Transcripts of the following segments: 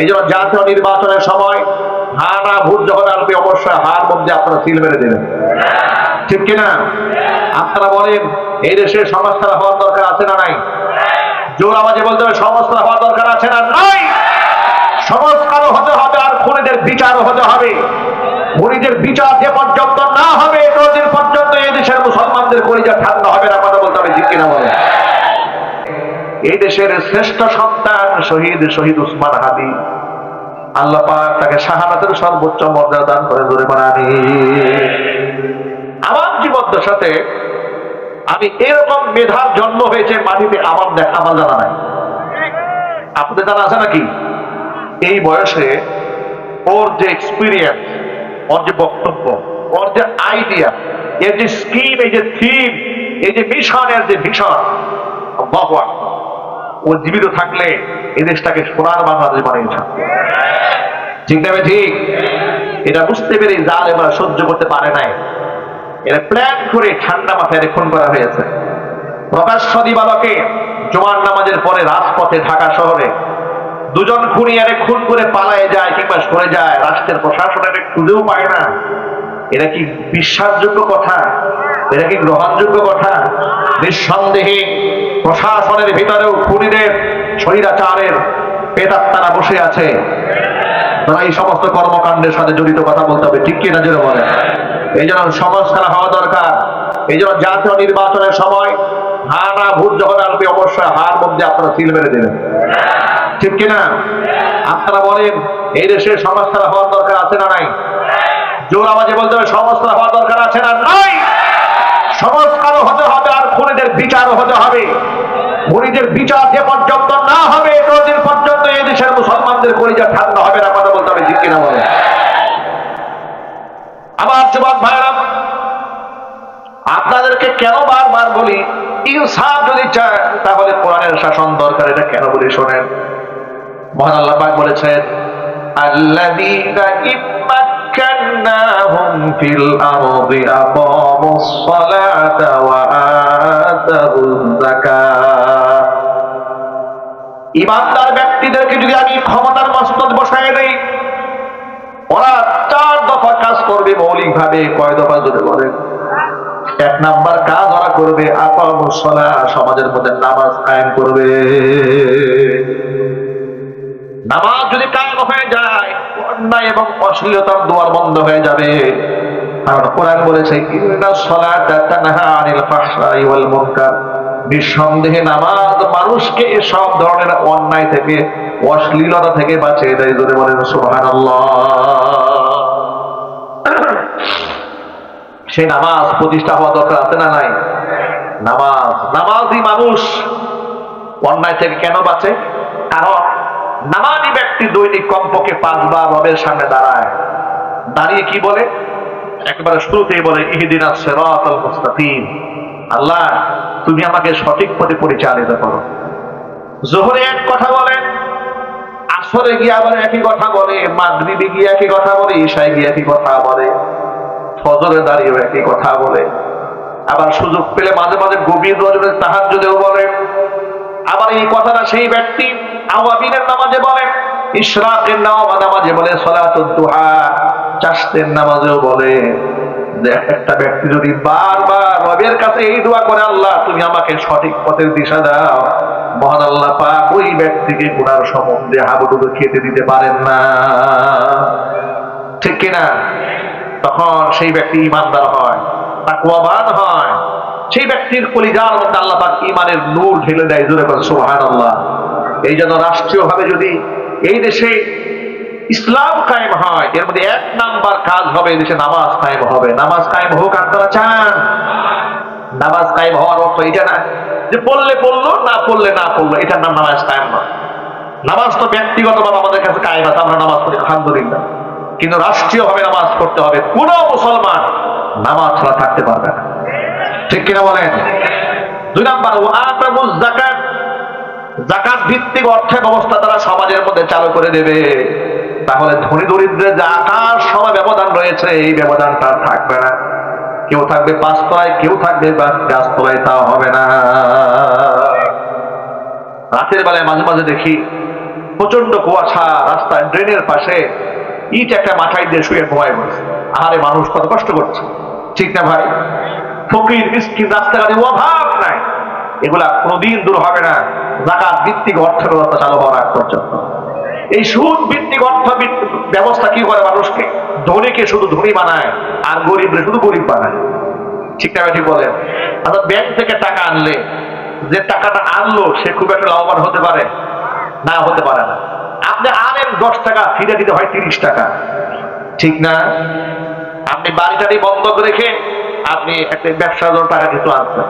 এই জন্য জাতীয় নির্বাচনের সময় হা না ভোট যখন আসবে অবশ্যই হার মধ্যে আপনারা সিল মেরে দেবেন ঠিক কিনা? আপনারা বলেন, এই দেশে সংস্কার হওয়ার দরকার আছে না নাই? জোর আওয়াজে বলতে হবে সংস্কার হওয়ার দরকার আছে না নাই? সংস্কারও হতে হবে, আর খুনিদের বিচারও হতে হবে। খুনিদের বিচার যে পর্যন্ত না হবে ততদিন পর্যন্ত এই দেশের মুসলমানদের কলিজা ঠান্ডা হবে না, কথা বলতে হবে, ঠিক কিনা বলে এই দেশের শ্রেষ্ঠ সন্তান শহীদ শহীদ উসমান হাদি। আল্লাহ পাক তাকে শাহাদাতের সর্বোচ্চ মর্যাদা দান করে ধরে বানানি আমার জীবন সাথে আমি এরকম মেধার জন্ম হয়েছে, মাটিতে আমার দেখা, আমার জানা নাই। আপনাদের জানা আছে নাকি? এই বয়সে ওর যে এক্সপিরিয়েন্স ওর যে বক্তব্য, ওর যে আইডিয়া এর যে স্কিম এই যে থিম এই যে মিশনের যে ভিশন আকবার। ও জীবিত থাকলে এই দেশটাকে সোনার বাংলাদেশ বানিয়েছে ঠিক না ঠিক। এটা বুঝতে পেরে জাল এবার সহ্য করতে পারে নাই। এরা প্ল্যান করে ঠান্ডা মাথায় খুন করা হয়েছে। প্রকাশ্য দিবালকে জোয়ার নামাজের পরে রাজপথে ঢাকা শহরে দুজন খুনি আরে খুন করে পালায় যায় কিংবা সরে যায়, রাষ্ট্রের প্রশাসন এটা খুঁজেও পায় না। এটা কি বিশ্বাসযোগ্য কথা? এটা কি গ্রহণযোগ্য কথা? নিঃসন্দেহে প্রশাসনের ভিতরেও খুনিদের স্বৈরাচারের পেতাত্তারা বসে আছে। তারা এই সমস্ত কর্মকাণ্ডের সাথে জড়িত কথা বলতে হবে, ঠিক কিনা যেন বলে এই জন্য সংস্কার হওয়া দরকার। এই জন্য জাতীয় নির্বাচনের সময় হা না ভোট যখন আসবে, অবশ্যই হার মধ্যে আপনারা সিল মেরে দেবেন। ঠিক কিনা? আপনারা বলেন, এই দেশের সংস্কার হওয়ার দরকার আছে না নাই? জোর আওয়াজে বলতে হবে সংস্কার হওয়ার দরকার আছে না নাই? সংস্কারও হতে হবে খুনিদের বিচারও হতে হবে। খুনিদের বিচার যে পর্যন্ত না হবে ততদিন পর্যন্ত এই দেশের মুসলমানদের কলিজা ঠান্ডা হবে না, কথা বলতে হবে, ঠিক কিনা বলে আমার যুবক ভাইরা আপনাদেরকে কেন বারবার বলি, ইনসাফ যদি চায়, তাহলে কোরআনের শাসন দরকার, এটা কেন বলি শোনেন। মহান আল্লাহ পাক বলেছেন, আল্লাযীনা ইম্মাক্কান্নাহুম ফিল আরদি আকামুস সালাতা ওয়া ইমানদার ব্যক্তিদেরকে যদি আমি ক্ষমতার মস্তদ বসায় দেই, ওরা চার দফা কাজ করবে মৌলিক ভাবে কয় দফা যদি বলেন? এক নাম্বার কাজ ওরা করবে আপামসলা সমাজের মধ্যে নামাজ কায়েম করবে। নামাজ যদি কায়েম হয়ে যায়, অন্যায় এবং অশ্লীলতার দুয়ার বন্ধ হয়ে যাবে। কোরআন নিঃসন্দেহে নামাজ মানুষকে সব ধরনের অন্যায় থেকে, অশ্লীলতা থেকে বাঁচিয়ে দেয় যদি বলেন, সুবহানাল্লাহ। সেই নামাজ প্রতিষ্ঠা হওয়া দরকার আছে না নাই? নামাজ, নামাজি মানুষ অন্যায় থেকে কেন বাঁচে? কারণ নামাজি ব্যক্তি দৈনিক কমপক্ষে পাঁচবার রবের সামনে দাঁড়ায়। দাঁড়িয়ে কি বলে? একেবারে শুরুতেই বলে, ইহিদিনা মুস্তাকিম। আল্লাহ, তুমি আমাকে সঠিক পথে পরিচালিত করো। জোহরে এক কথা বলে, আসরে গিয়ে আবার একই কথা বলে, মাগরিবে গিয়ে একই কথা বলে, ঈশায় গিয়ে একই কথা বলে, ফজরে দাঁড়িয়েও একই কথা বলে। আবার সুযোগ পেলে মাঝে মাঝে গভীর রজনে তাহার যদিও বলে। আবার এই কথাটা সেই ব্যক্তি আওয়াবিনের নামাজে বলে, ইশরাকের নামাজে বলে, সলাতুদ দুহা চাষতের নামাজেও বলে একটা ব্যক্তি যদি বারবার রবের কাছে এই দোয়া করে, আল্লাহ, তুমি আমাকে সঠিক পথের দিশা দাও। মহান আল্লাহ পাক ওই ব্যক্তিকে গুনার সম্বন্ধে হাবুডুবু খেতে দিতে পারেন না। ঠিক কিনা? তখন সেই ব্যক্তি ইমানদার হয়, তাকওয়াবান হয়। সেই ব্যক্তির কলিজার মধ্যে আল্লাহ পাক ইমানের নূর ঢেলে দেয়, জোরে করে সুবহানাল্লাহ। এই জন্য রাষ্ট্রীয়ভাবে যদি এই দেশে ইসলাম কায়েম হয়, এর মধ্যে এক নাম্বার কাজ হবে দেশে নামাজ কায়েম হবে। নামাজ কায়েম হোক আপনারা চান, নামাজ কায়েম হওয়ার অর্থ এটা না যে পড়লে পড়ল, না পড়লে না পড়ল, এটার নাম নামাজ কায়েম নয়। নামাজ তো ব্যক্তিগতভাবে আমাদের কাছে কায়েম আছে, আমরা নামাজ পড়ি, আলহামদুলিল্লাহ। কিন্তু রাষ্ট্রীয়ভাবে নামাজ পড়তে হবে, কোন মুসলমান নামাজ ছাড়া থাকতে পারবে না। ঠিক কিনা বলেন? দুই নাম্বার ও আতামুজ জাকাত জাকাত ভিত্তিক অর্থ ব্যবস্থা তারা সমাজের মধ্যে চালু করে দেবে। তাহলে ধনী দরিদ্রের যে আকার সময় ব্যবধান রয়েছে, এই ব্যবধানটা থাকবে না। কেউ থাকবে পাঁচতলায়, কেউ থাকবে গাছতলায়, তাও হবে না। রাতের বেলায় মাঝে মাঝে দেখি প্রচণ্ড কুয়াশা, রাস্তায় ড্রেনের পাশে ইট একটা মাথায় দিয়ে শুয়ে ঘুমায় বসে। আহারে মানুষ কত কষ্ট করছে। ঠিক না ভাই? ফকির, মিসকিন, রাস্তাঘাটে অভাব নাই। এগুলা কোনোদিন দূর হবে না। জাকাত ভিত্তিক অর্থ ব্যবস্থা চালু হওয়ার পর্যন্ত। এই সুদ ভিত্তিক অর্থ ব্যবস্থা কি করে মানুষকে? ধনীকে শুধু ধনী বানায় আর গরিবরে শুধু গরিব বানায়। ঠিক না ঠিক বলেন অর্থাৎ ব্যাংক থেকে টাকা আনলে, যে টাকাটা আনলো, সে খুব একটা লাভবান হতে পারে? না, হতে পারে না। আপনি আনেন দশ টাকা, ফিরে দিতে হয় তিরিশ টাকা। ঠিক না? আপনি বাড়িটারি বন্ধ রেখে আপনি একটা ব্যবসার জন্য টাকা কিছু আনছেন।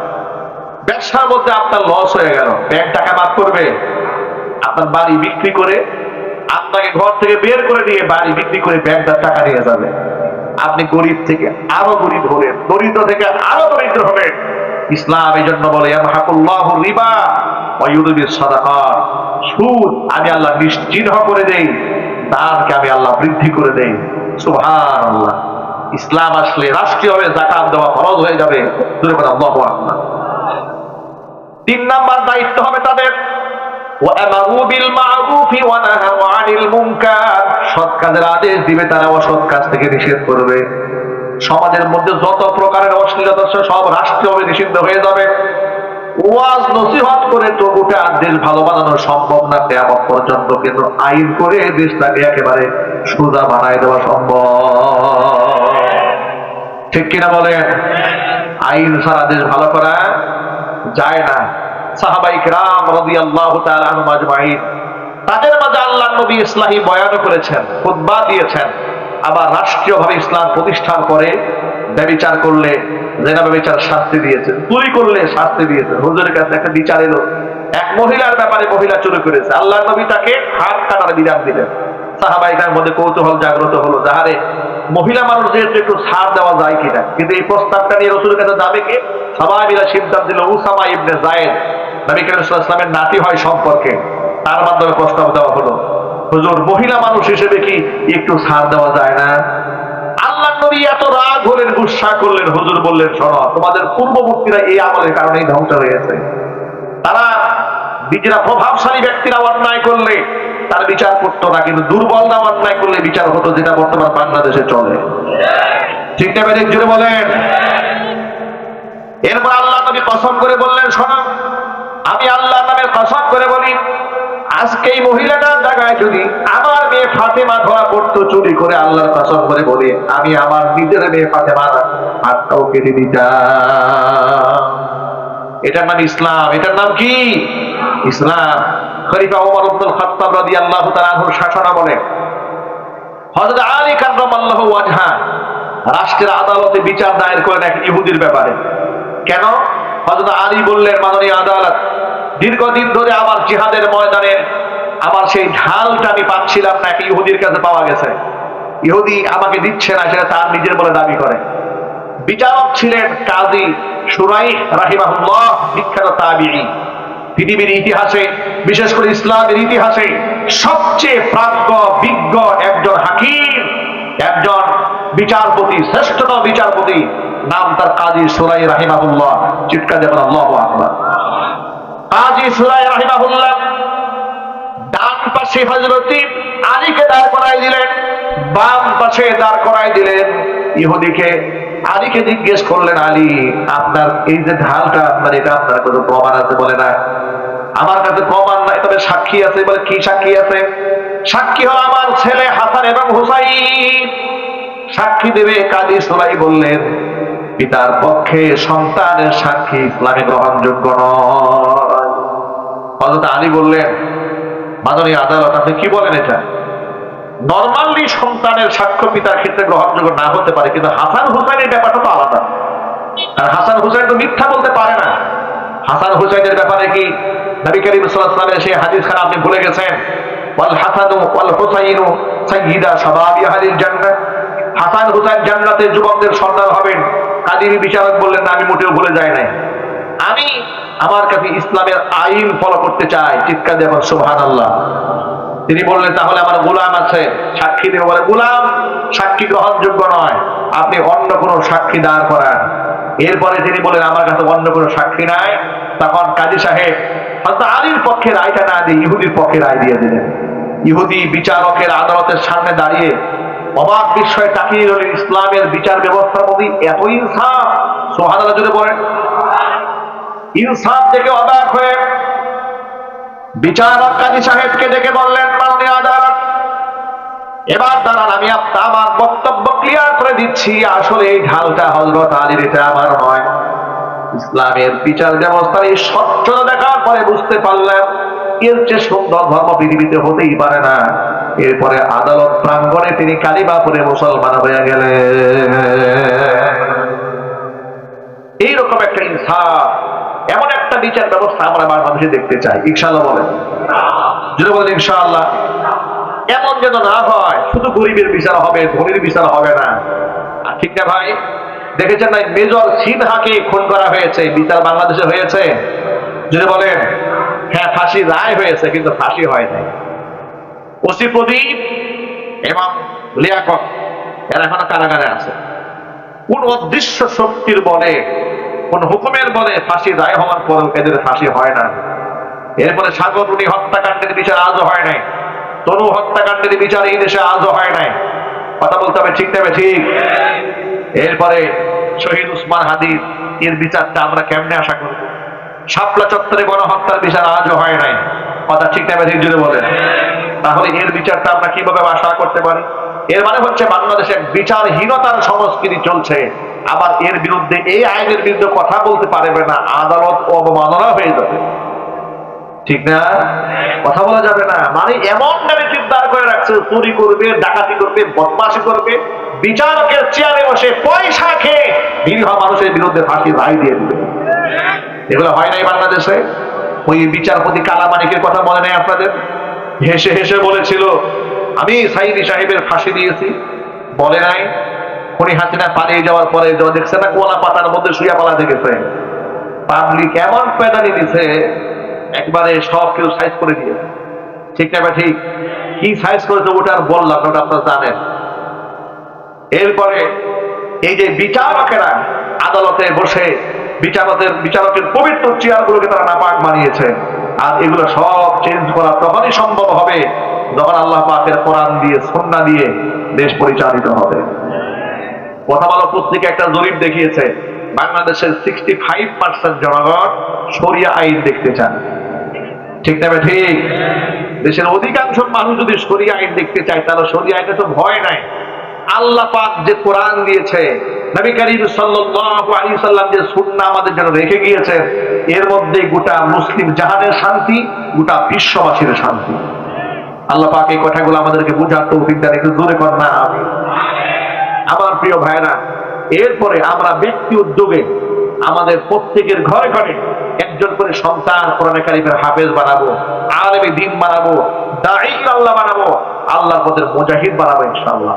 ব্যবসার মধ্যে আপনার লস হয়ে গেল। ব্যাংক টাকা মাফ করবে। আপনার বাড়ি বিক্রি করে আপনাকে ঘর থেকে বের করে দিয়ে বাড়ি বিক্রি করে ব্যাংকটার টাকা নিয়ে যাবে। আপনি গরিব থেকে আরও গরিব হলেন দরিদ্র থেকে আরও দরিদ্র হলেন ইসলাম এই জন্য বলে আমি আল্লাহ নিশ্চিহ্ন করে দেই, দানকে আমি আল্লাহ বৃদ্ধি করে দেই। সুবহানাল্লাহ। ইসলাম আসলে রাষ্ট্রীয়ভাবে জাকাত দেওয়া ফরজ হয়ে যাবে। তিন নাম্বার দায়িত্ব হবে তাদের। وَأَمَرُوا بِالْمَعْرُوفِ وَنَهَوْا عَنِ الْمُنكَرِ সৎ কাজের আদেশ দিবে তারা অসৎ কাজ থেকে নিষেধ করবে সমাজের মধ্যে যত প্রকারের অশ্লীলতা আছে সব রাষ্ট্রীয়ভাবে নিষিদ্ধ হয়ে যাবে ওয়াজ নসিহত করে তো গোটা দেশ ভালো বানানো সম্ভব না কেমন পর্যন্ত কিন্তু আইন করে দেশটাকে একেবারে সোজা বানায় দেওয়া সম্ভব ঠিক কিনা বলেন আইন সারা দেশ ভালো করা যায় না সাহাবাই রাম রবি করলে, জেনা শাস্তি চুরি করলে শাস্তি হুজুরের কাছে একটা বিচার এলো। এক মহিলার ব্যাপারে মহিলা চুরি করেছে। আল্লাহ নবী তাকে হাত কাটার বিধান দিলেন। মধ্যে কৌতূহল জাগ্রত হলো যাহারে মহিলা মানুষ যেহেতু একটু ছাড় দেওয়া যায় কিনা? কিন্তু এই প্রস্তাবটা নিয়ে রসুলের কাছে যাবে কে? সবাই মিলে সিদ্ধান্ত দিল উসামা ইবনে নবী করিম নাতি হয় সম্পর্কে, তার মাধ্যমে প্রস্তাব দেওয়া হলো। হুজুর, মহিলা মানুষ হিসেবে কি একটু ছাড় দেওয়া যায় না? আল্লাহ নবী এত রাগ হলেন, গুসা করলেন, হুজুর বললেন, শোনো, তোমাদের পূর্ববর্তীরা এই আমলের কারণেই ধ্বংস হয়েছে। তারা নিজেরা প্রভাবশালী ব্যক্তিরা অন্যায় করলে তার বিচার করতো না, কিন্তু দুর্বল না অন্যায় করলে বিচার হতো, যেটা বর্তমান বাংলাদেশে চলে। ঠিক না জুড়ে বলেন? এরপর আল্লাহ নবী কসম করে বললেন, শোনো আমি আল্লাহ নামের কসম করে বলি, আজকে এই মহিলাটার জায়গায় যদি আমার মেয়ে ফাতেমা ধরা পড়তো, চুরি করে আল্লাহর কসম করে বলি, আমি আমার নিজের মেয়ে ফাতেমা হাতটাও কেটে দিতাম। এটার নাম ইসলাম। এটার নাম কি? ইসলাম। খলিফা ওমর আব্দুল খাত্তাব রাদিয়াল্লাহু শাসনা বলে হযরত আলী কাররামাল্লাহু ওয়াজহা রাষ্ট্রের আদালতে বিচার দায়ের করেন এক ইহুদির ব্যাপারে। কেন? হযরত আলী বললেন, মাননীয় আদালত, দীর্ঘদিন ধরে আমার জিহাদের ময়দানে আমার সেই ঢালটা আমি পাচ্ছিলাম না এক ইহুদির কাছে পাওয়া গেছে। ইহুদি আমাকে দিচ্ছে না, সেটা তার নিজের বলে দাবি করে। বিচারক ছিলেন কাজী সুরাই রাহিমাহুল্লাহ, বিখ্যাত তাবিঈ। পৃথিবীর ইতিহাসে, বিশেষ করে ইসলামের ইতিহাসে সবচেয়ে প্রাজ্ঞ, বিজ্ঞ একজন হাকিম, একজন বিচারপতি, শ্রেষ্ঠতম বিচারপতি, নাম তার কাজী সুরাই রাহিমাহুল্লাহ। চিৎকার দেবেন আল্লাহ আকবার। কাজী সুরাই রাহিমাহুল্লাহ ডান পাশে হজরতি আলীকে দাঁড় করাই দিলেন, বাম পাশে দাঁড় করাই দিলেন। ইহুদিকে আলীকে জিজ্ঞেস করলেন, আলী, আপনার এই যে ঢালটা, আপনার এটা আপনার কোনো প্রমাণ আছে? বলে, না। আমার কাছে প্রমাণ নাই, তবে সাক্ষী আছে। বলে, কি সাক্ষী আছে? সাক্ষী হল আমার ছেলে হাসান এবং হুসাইন। সাক্ষী দেবে, কাজী সোলাই বললেন, পিতার পক্ষে সন্তানের সাক্ষী ইসলামে গ্রহণযোগ্য নয়। আলী বললেন মাননীয় আদালত, আপনি কি বলেন এটা? নর্মালি সন্তানের সাক্ষ্য পিতার ক্ষেত্রে গ্রহণযোগ্য না হতে পারে, কিন্তু হাসান হুসাইনের ব্যাপারটা তো আলাদা। আর হাসান হুসাইন তো মিথ্যা বলতে পারে না। হাসান হুসাইনের ব্যাপারে কি নবী করিম সাল্লাল্লাহু সেই হাদিস খান আপনি ভুলে গেছেন? ওয়াল হাসানু ওয়াল হুসাইনু সাইয়্যিদা শাবাবি আহলিল জান্নাহ। হাসান হুসাইন জান্নাতের যুবকদের সর্দার হবেন। কাদিরি বিচারক বললেন, আমি মোটেও ভুলে যাই নাই। আমি আমার কাছে ইসলামের আইন ফলো করতে চাই। চিৎকার দেব সুবহান আল্লাহ তিনি বললেন, তাহলে আমার গোলাম আছে, সাক্ষী দেব। বলে, গোলাম সাক্ষী গ্রহণযোগ্য নয়, আপনি অন্য কোনো সাক্ষী দাঁড় করান। এরপরে তিনি বলেন আমার কাছে অন্য কোনো সাক্ষী নাই। তখন কাজী সাহেব হয়তো আলীর পক্ষে রায়টা না দিয়ে ইহুদির পক্ষে রায় দিয়ে দিলেন। ইহুদি বিচারকের আদালতের সামনে দাঁড়িয়ে অবাক বিস্ময়ে তাকিয়ে রইলেন ইসলামের বিচার ব্যবস্থার মধ্যে এত ইনসাফ! সোহাদালা জুড়ে বলেন। ইনসাফ থেকে অবাক হয়ে বিচারক কাজী সাহেবকে ডেকে বললেন মাননীয় আদালত, এবার দাঁড়ান, আমি আমার বক্তব্য ক্লিয়ার করে দিচ্ছি। আসলে এই ঢালটা হজরত আলীর এটা আমার নয়। ইসলামের বিচার ব্যবস্থার এই স্বচ্ছতা দেখার পরে বুঝতে পারলাম এর চেয়ে সুন্দর ধর্ম পৃথিবীতে হতেই পারে না। এরপরে আদালত প্রাঙ্গণে তিনি কালিমা পরে মুসলমান হয়ে গেলেন। এইরকম একটা ইনসাফ, এমন একটা বিচার ব্যবস্থা আমরা বাংলাদেশে দেখতে চাই। ইনশাল্লাহ বলেন। যদি বলেন, ইনশাআল্লাহ। এমন যেন না হয়, শুধু গরিবের বিচার হবে, ধনির বিচার হবে না। আর ঠিক না ভাই? দেখেছেন না মেজর সিনহাকে খুন করা হয়েছে, বিচার বাংলাদেশে হয়েছে। যদি বলেন। হ্যাঁ ফাঁসি রায় হয়েছে, কিন্তু ফাঁসি হয় নাই। ওসি প্রদীপ এবং লিয়াকত, এরা এখনও কারাগারে আছে। কোন অদৃশ্য শক্তির বলে, কোন হুকুমের বলে ফাঁসি রায় হওয়ার পরেও এদের ফাঁসি হয় না। এরপরে সাগরুনি হত্যাকাণ্ডের বিচার আজও হয় নাই। তনু হত্যাকাণ্ডের বিচার এই দেশে আজও হয় নাই। কথা বলতে হবে ঠিক নেবে ঠিক? এরপরে শহীদ উসমান হাদির এর বিচারটা আমরা কেমনে আশা করব? শাপলা চত্বরে গণহত্যার বিচার আজও হয় নাই। কথা ঠিক নেবে ঠিক যদি বলেন। তাহলে এর বিচারটা আমরা কীভাবে আশা করতে পারি? এর মানে হচ্ছে বাংলাদেশে বিচারহীনতার সংস্কৃতি চলছে। আবার এর বিরুদ্ধে এই আইনের বিরুদ্ধে কথা বলতে পারবে না, আদালত অবমাননা হয়ে যাবে। ঠিক না? কথা বলা যাবে না। মানে এমন নেগেটিভ দাঁড় করে রাখছে, চুরি করবে, ডাকাতি করবে, বদমাশি করবে, বিচারকের চেয়ারে বসে পয়সা খেয়ে নিরীহ মানুষের বিরুদ্ধে ফাঁসি রায় দিয়ে দিবে। এগুলো হয় নাই বাংলাদেশে? ওই বিচারপতি কালামানিকের কথা মনে নেই আপনাদের? হেসে হেসে বলেছিল, আমি সাইদি সাহেবের ফাঁসি দিয়েছি। বলে নাই। উনি হাসিনা পালিয়ে যাওয়ার পরে দেখছে না কোলা পাতার মধ্যে শুয়া পালা দেখেছে। পাবলিক এমন পেদানি দিছে, একবারে সব কেউ সাইজ করে দিয়েছে। ঠিক না বা ঠিক? কি সাইজ করেছে ওটা আর বললাম ওটা আপনারা জানেন। এরপরে এই যে বিচারকেরা আদালতে বসে বিচারকের বিচারকের পবিত্র চেয়ারগুলোকে তারা নাপাক বানিয়েছে। আর এগুলো সব চেঞ্জ করা তখনই সম্ভব হবে যখন আল্লাহ পাকের কোরআন দিয়ে, সন্না দিয়ে দেশ পরিচালিত হবে। কথা বলা পত্রিকা একটা জরিপ দেখিয়েছে, বাংলাদেশের সিক্সটি ফাইভ পার্সেন্ট জনগণ সরিয়া আইন দেখতে চান ঠিক না ঠিক? দেশের অধিকাংশ মানুষ যদি সরিয়া আইন দেখতে চায়, তাহলে সরিয়া আইনে তো ভয় নাই। আল্লাহ পাক যে কোরআন দিয়েছে, নবী করিম সাল্লাল্লাহু আলাইহি সাল্লাম যে সুন্নাহ আমাদের জন্য রেখে গিয়েছে এর মধ্যে গোটা মুসলিম জাহানের শান্তি, গোটা বিশ্ববাসীর শান্তি। আল্লাহ পাক এই কথাগুলো আমাদেরকে বুঝার তৌফিক দেন, একটু জোরে কর না আমার প্রিয় ভাইরা এরপরে আমরা ব্যক্তি উদ্যোগে আমাদের প্রত্যেকের ঘরে ঘরে একজন করে সন্তান কোরআনে কারিমের হাফেজ বানাবো, আলেমে দিন বানাবো দাঈ আল্লাহ বানাবো, আল্লাহর পথের মুজাহিদ বানাবো ইনশাআল্লাহ।